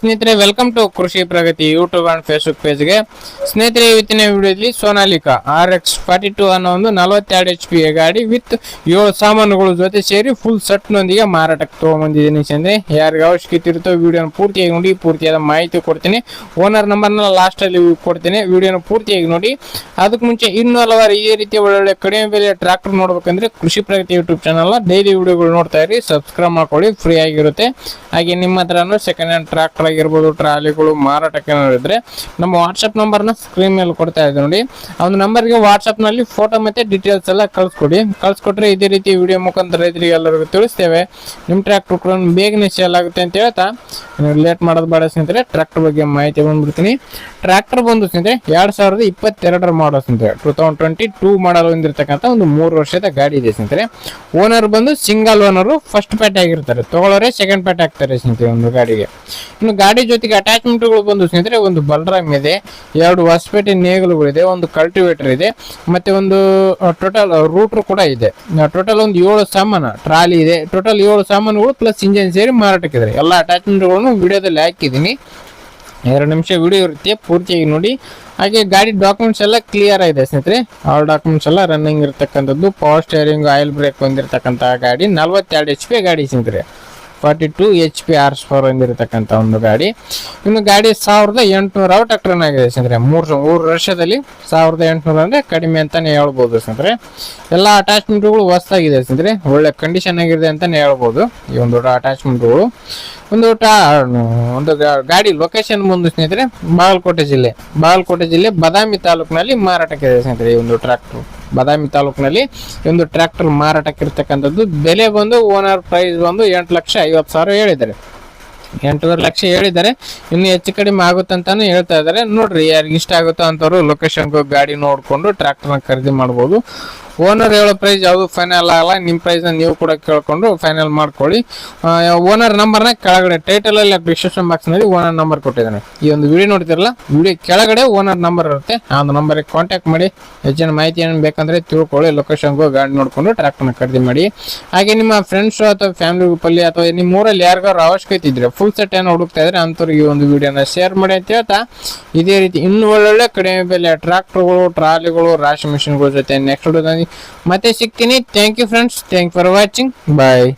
ಸ್ನೇಹಿತರೆ welcome to Krishi Pragati YouTube and Facebook ಪೇಜ್ಗೆ ಸ್ನೇಹಿತರೆ, ಇವತ್ತಿನ ವಿಡಿಯೋದಲ್ಲಿ Sonalika R X forty two ಅನ್ನೋ ಒಂದು ನಲವತ್ತೆರಡು ಎಚ್ ಪಿ ಗಾಡಿ ವಿತ್ ಏಳು ಸಾಮಾನುಗಳ ಜೊತೆ ಸೇರಿ ಫುಲ್ ಸೆಟ್ನೊಂದಿಗೆ ಮಾರಾಟಕ್ಕೆ ತೊಗೊಂಬಂದಿದ್ದೀನಿ ಸ್ನೇಹಿತರೆ ಯಾರಿಗೆ ಅವಶ್ಯಕತೆ ಇರುತ್ತೋ ವಿಡಿಯೋನ ಪೂರ್ತಿಯಾಗಿ ನೋಡಿ, ಪೂರ್ತಿಯಾದ ಮಾಹಿತಿ ಕೊಡ್ತೀನಿ. ಓನರ್ ನಂಬರ್ನ ಲಾಸ್ಟಲ್ಲಿ ಕೊಡ್ತೀನಿ. ವಿಡಿಯೋನ ಪೂರ್ತಿಯಾಗಿ ನೋಡಿ. ಅದಕ್ಕೆ ಮುಂಚೆ ಇನ್ನೂ ಹಲವಾರು ಈ ರೀತಿಯ ಒಳ್ಳೊಳ್ಳೆ ಕಡಿಮೆ ಬೆಲೆ ಟ್ರ್ಯಾಕ್ಟರ್ ನೋಡ್ಬೇಕಂದ್ರೆ ಕೃಷಿ ಪ್ರಗತಿ ಯೂಟ್ಯೂಬ್ ಚಾನಲ್ನ ಡೈಲಿ ವಿಡಿಯೋಗಳು ನೋಡ್ತಾ ಇರಿ. ಸಬ್ಸ್ಕ್ರೈಬ್ ಮಾಡ್ಕೊಳ್ಳಿ ಫ್ರೀ ಆಗಿರುತ್ತೆ. ಹಾಗೆ ನಿಮ್ಮ ಹತ್ರನೂ ಸೆಕೆಂಡ್ ಹ್ಯಾಂಡ್ ಟ್ರ್ಯಾಕ್ಟರ್ ಆಗಿರ್ಬೋದು, ಟ್ರಾಲಿಗಳು, ಮಾರಾಟಕ್ಕೆ ನೋಡಿದ್ರೆ ನಮ್ಮ ವಾಟ್ಸಪ್ ನಂಬರ್ನ ಸ್ಕ್ರೀನ್ ಮೇಲೆ ಕೊಡ್ತಾ ಇದ್ದೀವಿ ನೋಡಿ. ಆ ಒಂದು ನಂಬರ್ಗೆ ವಾಟ್ಸಪ್ನಲ್ಲಿ ಫೋಟೋ ಮತ್ತೆ ಡೀಟೇಲ್ಸ್ ಎಲ್ಲ ಕಳಿಸ್ಕೊಡಿ. ಕಳಿಸ್ಕೊಟ್ರೆ ಇದೇ ರೀತಿ ವಿಡಿಯೋ ಮುಖಾಂತರ ರೈತರಿಗೆ ಎಲ್ಲರಿಗೂ ತಿಳಿಸ್ತೇವೆ. ನಿಮ್ಮ ಟ್ರ್ಯಾಕ್ಟರ್ ಕೂಡ ಬೇಗನೆ ಸೇಲ್ ಆಗುತ್ತೆ ಅಂತ ಹೇಳ್ತಾ. ಲೇಟ್ ಮಾಡೋದು ಬೇಡ ಸ್ನೇಹಿತರೆ ಟ್ರ್ಯಾಕ್ಟರ್ ಬಗ್ಗೆ ಮಾಹಿತಿ ಬಂದ್ಬಿಡ್ತೀನಿ. ಟ್ರ್ಯಾಕ್ಟರ್ ಬಂದು ಸ್ನೇಹಿತರೆ, ಎರಡು ಸಾವಿರದ ಇಪ್ಪತ್ತೆರಡರ ಮಾಡೋ ಸ್ನೇಹಿತರೆ. Two thousand twenty two model ಹೊಂದಿರತಕ್ಕಂಥ ಒಂದು ಮೂರು ವರ್ಷದ ಗಾಡಿ ಇದೆ ಸ್ನೇಹಿತರೆ. ಓನರ್ ಬಂದು ಸಿಂಗಲ್ ಓನರು ಫಸ್ಟ್ ಪ್ಯಾಟ್ ಆಗಿರ್ತಾರೆ. ತಗೊಳ್ಳೋರೆ ಸೆಕೆಂಡ್ ಪ್ಯಾಟ್ ಆಗ್ತಾರೆ ಸ್ನೇಹಿತರೆ ಒಂದು ಗಾಡಿಗೆ. ಇನ್ನು ಗಾಡಿ ಜೊತೆಗೆ ಅಟ್ಯಾಚ್ಮೆಂಟ್ಗಳು ಬಂದು ಸ್ನೇಹಿತರೆ, ಒಂದು ಬಲ್ರಾಮ್ ಇದೆ, ಎರಡು ಹೊಸಪೇಟೆ ನೇಗಲುಗಳಿದೆ ಒಂದು ಕಲ್ಟಿವೇಟರ್ ಇದೆ, ಮತ್ತೆ ಒಂದು ಟೋಟಲ್ ರೂಟರ್ ಕೂಡ ಇದೆ. ಟೋಟಲ್ ಒಂದು ಏಳು ಸಾಮಾನು, ಟ್ರಾಲಿ ಇದೆ. ಟೋಟಲ್ ಏಳು ಸಾಮಾನುಗಳು ಪ್ಲಸ್ ಇಂಜಿನ್ ಸೇರಿ ಮಾರಾಟಕ್ಕಿದ್ರೆ ಎಲ್ಲ ಅಟ್ಯಾಚ್ಮೆಂಟ್ಗಳನ್ನು ವಿಡಿಯೋದಲ್ಲಿ ಹಾಕಿದ್ದೀನಿ. ಎರಡು ನಿಮಿಷ ವಿಡಿಯೋ ಇರುತ್ತೆ, ಪೂರ್ತಿಯಾಗಿ ನೋಡಿ. ಹಾಗೆ ಗಾಡಿ ಡಾಕ್ಯುಮೆಂಟ್ಸ್ ಎಲ್ಲ ಕ್ಲಿಯರ್ ಆಗಿದೆ ಸ್ನೇಹಿತರೆ. ಆಲ್ ಡಾಕ್ಯುಮೆಂಟ್ಸ್ ಎಲ್ಲ ರನ್ನಿಂಗ್ ಇರತಕ್ಕಂಥದ್ದು ಪವರ್ ಸ್ಟೇರಿಂಗ್ ಆಯಿಲ್ ಬ್ರೇಕ್ ಹೊಂದಿರತಕ್ಕಂಥ ಗಾಡಿ, ನಲ್ವತ್ತೆರಡು ಎಚ್ ಪಿ ಗಾಡಿ ಸ್ನೇಹಿತರೆ. ಫಾರ್ಟಿ ಟು ಎಚ್ ಪಿ ಆರ್ಸ್ ಫೋರ್ ಹೊಂದಿರತಕ್ಕಂಥ ಒಂದು ಗಾಡಿ. ಇನ್ನು ಗಾಡಿ ಸಾವಿರದ ಎಂಟುನೂರ ರನ್ ಆಗಿದೆ ಸಂದ್ರೆ ಮೂರು ಮೂರು ವರ್ಷದಲ್ಲಿ ಸಾವಿರದ ಎಂಟುನೂರ ಅಂದರೆ ಕಡಿಮೆ ಅಂತಲೇ ಹೇಳ್ಬೋದು ಸಂದ್ರೆ ಎಲ್ಲ ಅಟ್ಯಾಚ್ಮೆಂಟ್ಗಳು ಹೊಸದಾಗಿದೆ ಸಂದ್ರೆ ಒಳ್ಳೆ ಕಂಡೀಷನ್ ಆಗಿದೆ ಅಂತಲೇ ಹೇಳ್ಬೋದು. ಈ ಒಂದು ಅಟ್ಯಾಚ್ಮೆಂಟ್ಗಳು ಒಂದು ಟಾ ಒಂದು ಗಾಡಿ ಲೊಕೇಶನ್ ಬಂದು ಸ್ನೇಹಿತರೆ, ಬಾಗಲಕೋಟೆ ಜಿಲ್ಲೆ. ಬಾಗಲಕೋಟೆ ಜಿಲ್ಲೆ ಬದಾಮಿ ತಾಲೂಕಿನಲ್ಲಿ ಮಾರಾಟಕ್ಕಿದೆ ಸ್ನೇಹಿತರೆ ಈ ಒಂದು ಟ್ರ್ಯಾಕ್ಟರ್ ಬದಾಮಿ ತಾಲೂಕಿನಲ್ಲಿ ಒಂದು ಟ್ರ್ಯಾಕ್ಟರ್ ಮಾರಾಟಕ್ಕಿರ್ತಕ್ಕಂಥದ್ದು ಬೆಲೆ ಬಂದು ಓನರ್ ಪ್ರೈಸ್ ಬಂದು ಎಂಟು ಲಕ್ಷ ಐವತ್ತು ಸಾವಿರ ಹೇಳಿದ್ದಾರೆ. ಎಂಟೂವರೆ ಲಕ್ಷ ಹೇಳಿದ್ದಾರೆ. ಇನ್ನು ಹೆಚ್ಚು ಕಡಿಮೆ ಆಗುತ್ತೆ ಅಂತಾನು ಹೇಳ್ತಾ ಇದ್ದಾರೆ. ನೋಡ್ರಿ, ಯಾರಿಗೆ ಇಷ್ಟ ಆಗುತ್ತೋ ಅಂತವ್ರು ಲೊಕೇಶನ್ ಗಾಡಿ ನೋಡಿಕೊಂಡು ಟ್ರ್ಯಾಕ್ಟರ್ನ ಖರೀದಿ ಮಾಡ್ಬೋದು. ಓನರ್ ಹೇಳೋ ಪ್ರೈಸ್ ಯಾವುದು ಫೈನಲ್ ಆಗಲ್ಲ ನಿಮ್ಮ ಪ್ರೈಸ್ನ ನೀವು ಕೂಡ ಕೇಳ್ಕೊಂಡು ಫೈನಲ್ ಮಾಡ್ಕೊಳ್ಳಿ. ಓನರ್ ನಂಬರ್ನ ಕೆಳಗಡೆ ಟೈಟಲ್ ಅಲ್ಲಿ ಡಿಸ್ಕ್ರಿಪ್ಷನ್ ಬಾಕ್ಸ್ನಲ್ಲಿ ಓನರ್ ನಂಬರ್ ಕೊಟ್ಟಿದ್ದಾನೆ. ಈ ಒಂದು ವಿಡಿಯೋ ನೋಡ್ತಿರಲ್ಲ ವಿಡಿಯೋ ಕೆಳಗಡೆ ಓನರ್ ನಂಬರ್ ಇರುತ್ತೆ. ಆ ಒಂದು ನಂಬರ್ಗೆ ಕಾಂಟ್ಯಾಕ್ಟ್ ಮಾಡಿ, ಹೆಚ್ಚಿನ ಮಾಹಿತಿ ಏನು ಬೇಕಂದ್ರೆ ತಿಳ್ಕೊಳ್ಳಿ ಲೊಕೇಶನ್ಗೂ ಗಾಡಿ ನೋಡ್ಕೊಂಡು ಟ್ರ್ಯಾಕ್ಟರ್ನ ಖರೀದಿ ಮಾಡಿ. ಹಾಗೆ ನಿಮ್ಮ ಫ್ರೆಂಡ್ಸು ಅಥವಾ ಫ್ಯಾಮಿಲಿ ಗ್ರೂಪಲ್ಲಿ ಅಥವಾ ನಿಮ್ಮ ಊರಲ್ಲಿ ಯಾರಿಗಾರು ಅವಶ್ಯಕತೆ ಇದ್ರೆ ಫುಲ್ ಸೆಟ್ ಏನು ಹುಡುಕ್ತಾ ಇದ್ರೆ ಈ ಒಂದು ವಿಡಿಯೋನ ಶೇರ್ ಮಾಡಿ ಅಂತ ಹೇಳ್ತಾ, ಇದೇ ರೀತಿ ಇನ್ನು ಒಳ್ಳೊಳ್ಳೆ ಕಡಿಮೆ ಬೆಲೆ ಟ್ರಾಕ್ಟರ್ಗಳು ಟ್ರಾಲಿಗಳು ರಾಶಿ ಮಿಷಿನ್ಗಳ ಜೊತೆ ನೆಕ್ಸ್ಟ್ ಮತ್ತೆ ಸಿಗ್ತೀನಿ. Thank you friends thank for watching bye